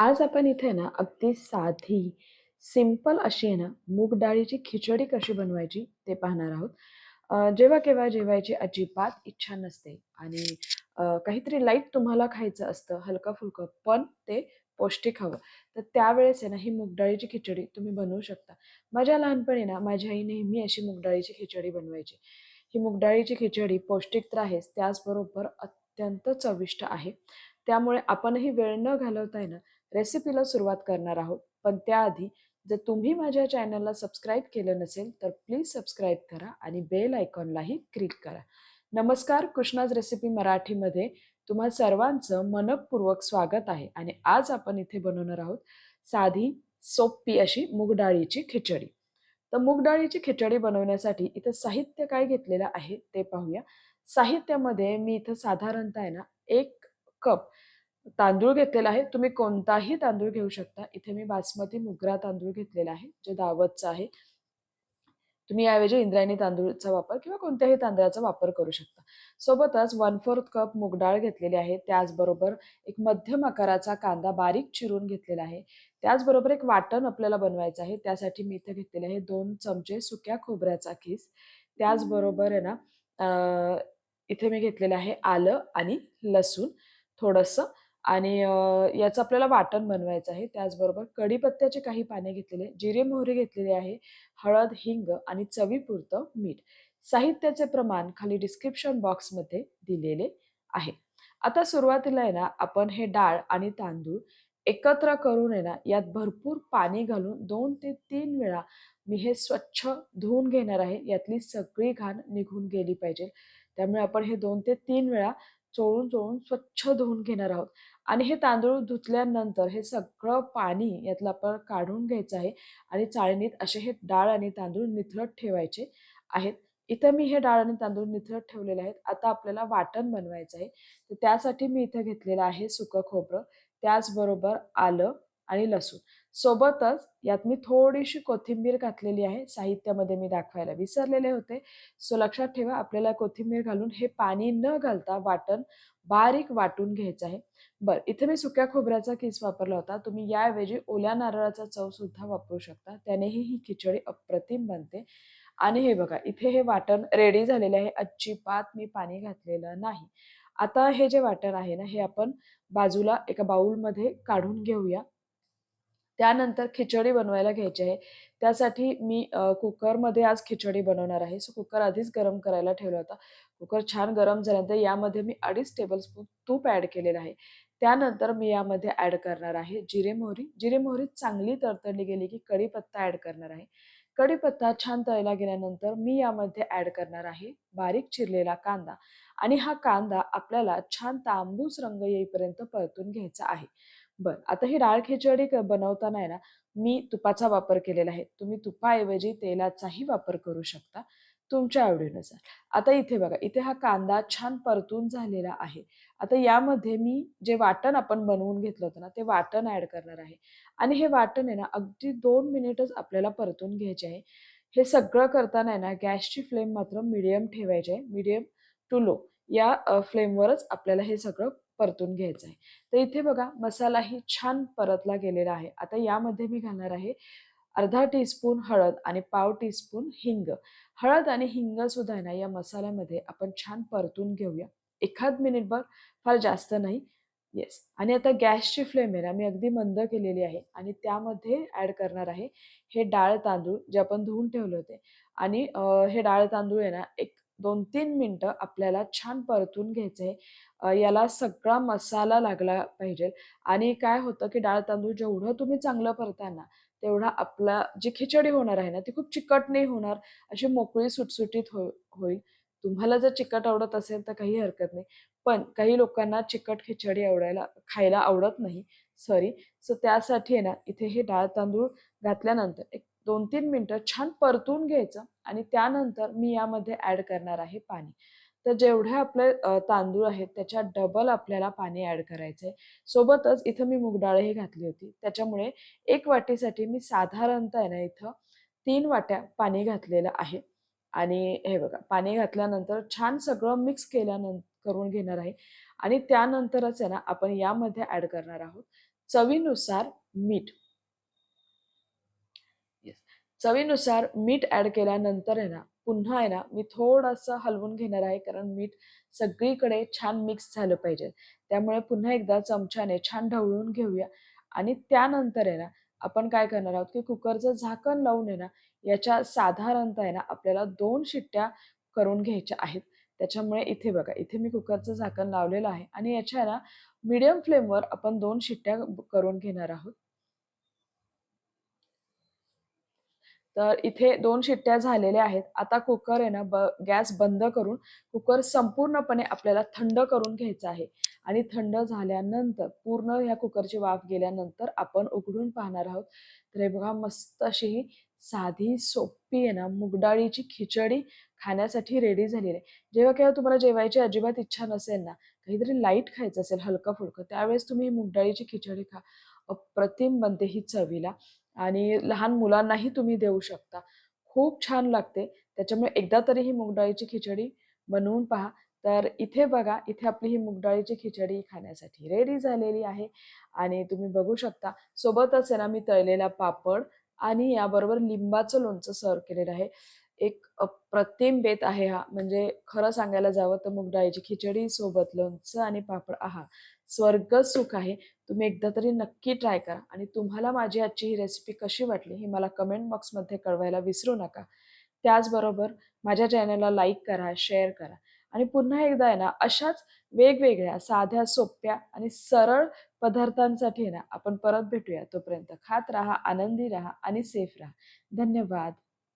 आज आपण इथे ना अगदी साधी, सिंपल अशी आहे ना मूग डाळीची खिचडी कशी बनवायची ते पाहणार आहोत. जेव्हा-केव्हा जेवायची अजिबात इच्छा नसते आणि काहीतरी लाइट तुम्हाला खायचं असतं, हलकं-फुलकं, पण ते पौष्टिक हवं. तर त्यावेळेस आहे ना ही मुगडाळीची खिचडी तुम्ही बनवू शकता. माझ्या लहानपणी ना माझी आई नेहमी अशी मुगडाळीची खिचडी बनवायची. ही मुगडाळीची खिचडी पौष्टिक तर आहेच, त्याचबरोबर अत्यंत चविष्ट आहे. त्यामुळे आपणही वेळ न घालवता आहे ना रेसिपीला सुरुवात करणार आहोत. पण त्याआधी जर तुम्ही माझ्या चॅनलला सबस्क्राईब केलं नसेल, तर प्लीज सबस्क्राईब करा आणि बेल आयकॉनलाही क्लिक करा. नमस्कार, कृष्णाज रेसिपी मराठीमध्ये तुम्हा सर्वांचं मनपूर्वक स्वागत आहे आणि आज आपण इथे बनवणार आहोत साधी, सोपी अशी मुगडाळीची खिचडी. तर मुगडाळीची खिचडी बनवण्यासाठी इथं साहित्य काय घेतलेलं आहे ते पाहूया. साहित्यामध्ये मी इथं साधारणतः आहे ना एक कप तांदूळ घेतलेला आहे. तुम्ही कोणताही तांदूळ घेऊ शकता. इथे मी बासमती मोगरा तांदूळ घेतलेला आहे, जो दावतचा आहे. तुम्ही याऐवजी इंद्रायणी तांदूळचा वापर किंवा कोणत्याही तांदळाचा वापर करू शकता. सोबतच 1/4 कप मूग डाळ घेतलेली आहे. त्याचबरोबर एक मध्यम आकाराचा कांदा बारीक चिरून घेतलेला आहे. त्याचबरोबर एक वाटण आपल्याला बनवायचं आहे. त्यासाठी मी इथे घेतलेले आहे दोन चमचे सुक्या खोबऱ्याचा खीस. त्याचबरोबर आहे ना इथे मी घेतलेलं आहे आलं आणि लसूण थोडंसं आणि याचं आपल्याला वाटण बनवायचं आहे. त्याचबरोबर कढीपत्त्याचे काही पाने घेतलेले, जिरे मोहरी घेतलेले आहे, हळद, हिंग आणि चवीपुरतं मीठ. साहित्याचे प्रमाण खाली डिस्क्रिप्शन बॉक्समध्ये दिलेले आहे. आता सुरुवातीला आहे ना आपण हे डाळ आणि तांदूळ एकत्र करून आहे ना यात भरपूर पाणी घालून दोन ते तीन वेळा मी हे स्वच्छ धुवून घेणार आहे. यातली सगळी घाण निघून गेली पाहिजे. त्यामुळे आपण हे दोन ते तीन वेळा चोळून-चोळून स्वच्छ धुवून घेणार आहोत आणि हे तांदूळ धुतल्यानंतर हे सगळं पाणी यातलं आपण काढून घ्यायचं आहे आणि चाळणीत असे हे डाळ आणि तांदूळ निथळत ठेवायचे आहेत. इथं मी हे डाळ आणि तांदूळ निथळत ठेवलेले आहेत. आता आपल्याला वाटण बनवायचं आहे. तर त्यासाठी मी इथं घेतलेलं आहे सुकं खोबरं, त्याचबरोबर आलं आणि लसूण. सोबतच यात मी थोडीशी कोथिंबीर घातलेली आहे. साहित्यामध्ये मी दाखवायला विसरलेले होते. सो लक्षात ठेवा आपल्याला कोथिंबीर घालून हे पाणी न घालता वाटण बारीक वाटून घ्यायचं आहे. बरं, इथे मी सुक्या खोबऱ्याचा किस वापरला होता. तुम्ही याऐवजी ओल्या नारळाचा चवसुद्धा वापरू शकता. त्यानेही ही खिचडी अप्रतिम बनते. आणि हे बघा इथे हे वाटण रेडी झालेलं आहे. अजिबात मी पाणी घातलेलं नाही. आता हे जे वाटण आहे ना, हे आपण बाजूला एका बाउलमध्ये काढून घेऊया. त्यानंतर खिचडी बनवायला घ्यायची आहे. त्यासाठी मी कुकरमध्ये आज खिचडी बनवणार आहे. सो कुकर आधीच गरम करायला ठेवला होता. कुकर छान गरम झाल्यानंतर यामध्ये मी 2.5 टेबलस्पून तूप ॲड केलेलं आहे. त्यानंतर मी यामध्ये ॲड करणार आहे जिरे मोहरी. जिरे मोहरी चांगली तरतडली गेली की कढीपत्ता ॲड करणार आहे. कढीपत्ता छान तळला गेल्यानंतर मी यामध्ये ॲड करणार आहे बारीक चिरलेला कांदा आणि हा कांदा आपल्याला छान तांबूस रंग येईपर्यंत परतून घ्यायचा आहे. बरं, आता ही डाळ खिचडी क बनवताना आहे ना, मी तुपाचा वापर केलेला आहे. तुम्ही तुपाऐवजी तेलाचाही वापर करू शकता, तुमच्या आवडीनुसार. आता इथे बघा, इथे हा कांदा छान परतून झालेला आहे. आता यामध्ये मी जे वाटण आपण बनवून घेतलं होतं ना, ते वाटण ॲड करणार आहे आणि हे वाटण आहे ना, अगदी दोन मिनिटच आपल्याला परतून घ्यायचे आहे. हे सगळं करताना आहे ना, गॅसची फ्लेम मात्र मीडियम ठेवायची आहे. मीडियम टू लो या फ्लेमवरच आपल्याला हे सगळं परतून घ्यायचं आहे. तर इथे बघा मसालाही छान परतला गेलेला आहे. आता यामध्ये मी घालणार आहे अर्धा टीस्पून हळद आणि पाव टीस्पून हिंग. हळद आणि हिंग सुद्धा आहे ना या मसाल्यामध्ये आपण छान परतून घेऊया. एखाद मिनिटभर, फार जास्त नाही. येस आणि आता गॅसची फ्लेम आहे ना मी अगदी मंद केलेली आहे आणि त्यामध्ये ॲड करणार आहे हे डाळ तांदूळ जे आपण धुवून ठेवले होते आणि हे डाळ तांदूळ आहे ना एक दोन तीन मिनटं आपल्याला छान परतून घ्यायचं आहे. याला सगळा मसाला लागला पाहिजे आणि काय होतं की डाळ तांदूळ जेवढं तुम्ही चांगलं परताना तेवढा आपला जी खिचडी होणार आहे ना, ती खूप चिकट नाही होणार, अशी मोकळी सुटसुटीत हो होईल. तुम्हाला जर चिकट आवडत असेल तर काही हरकत नाही. पण काही लोकांना चिकट खिचडी आवडायला खायला आवडत नाही, सॉरी. सो त्यासाठी आहे ना, इथे हे डाळ तांदूळ घातल्यानंतर एक दोन तीन मिनटं छान परतून घ्यायचं आणि त्यानंतर मी यामध्ये ॲड करणार आहे पाणी. तर जेवढे आपले तांदूळ आहेत त्याच्यात डबल आपल्याला पाणी ॲड करायचं आहे. सोबतच इथं मी मुगडाळही घातली होती. त्याच्यामुळे एक वाटीसाठी मी साधारणतः आहे ना इथं तीन वाट्या पाणी घातलेलं आहे आणि हे बघा पाणी घातल्यानंतर छान सगळं मिक्स केल्यानंतर करून घेणार आहे आणि त्यानंतरच आहे ना आपण यामध्ये ॲड करणार आहोत चवीनुसार मीठ चवीनुसार मीठ ॲड केल्यानंतर आहे ना पुन्हा आहे ना मी थोडंसं हलवून घेणार आहे कारण मीठ सगळीकडे छान मिक्स झालं पाहिजे. त्यामुळे पुन्हा एकदा चमच्याने छान ढवळून घेऊया. आणि त्यानंतर आहे ना आपण काय करणार आहोत की कुकरचं झाकण लावून आहे ना याच्या साधारणतः आहे ना आपल्याला दोन शिट्ट्या करून घ्यायच्या आहेत. त्याच्यामुळे इथे बघा इथे मी कुकरचं झाकण लावलेलं आहे. आणि याच्या ना मीडियम फ्लेमवर आपण दोन शिट्ट्या करून घेणार आहोत. तर इथे दोन शिट्ट्या झालेल्या आहेत. आता कुकर आहे ना ब गॅस बंद करून कुकर संपूर्णपणे आपल्याला थंड करून घ्यायचा आहे. आणि थंड झाल्यानंतर पूर्ण ह्या कुकरची वाफ गेल्यानंतर आपण उघडून पाहणार आहोत. तर हे बघा मस्त अशी ही साधी सोपी आहे ना मुगडाळीची खिचडी खाण्यासाठी रेडी झालेली आहे. जेव्हा केव्हा तुम्हाला जेवायची अजिबात इच्छा नसेल ना काहीतरी लाइट खायचं असेल हलकं फुलकं त्यावेळेस तुम्ही ही मुगडाळीची खिचडी खा. अप्रतिम बनते ही चवीला. आणि लहान मुलांनाही तुम्ही देऊ शकता. खूप छान लागते. त्याच्यामुळे एकदा तरी ही मुगडाळीची खिचडी बनवून पहा. तर इथे बघा इथे आपली ही मुगडाळीची खिचडी खाण्यासाठी रेडी झालेली आहे. आणि तुम्ही बघू शकता सोबतच आहे ना मी तळलेला पापड आणि याबरोबर लिंबाचं लोणचं सर्व केलेलं आहे. एक अप्रतिम बेत आहे हा. म्हणजे खरं सांगायला जावं तर मुगडाळीची खिचडी सोबत लोणचं आणि पापड. आहा स्वर्ग सुख आहे. तुम्ही एकदा तरी नक्की ट्राय करा. आणि तुम्हाला माझी आजची ही रेसिपी कशी वाटली ही मला कमेंट बॉक्समध्ये कळवायला विसरू नका. त्याचबरोबर माझ्या चॅनलला लाईक करा शेअर करा. आणि पुन्हा एकदा आहे ना अशाच वेगवेगळ्या साध्या सोप्या आणि सरळ पदार्थांसाठी ना आपण परत भेटूया. तोपर्यंत खात राहा आनंदी राहा आणि सेफ राहा. धन्यवाद.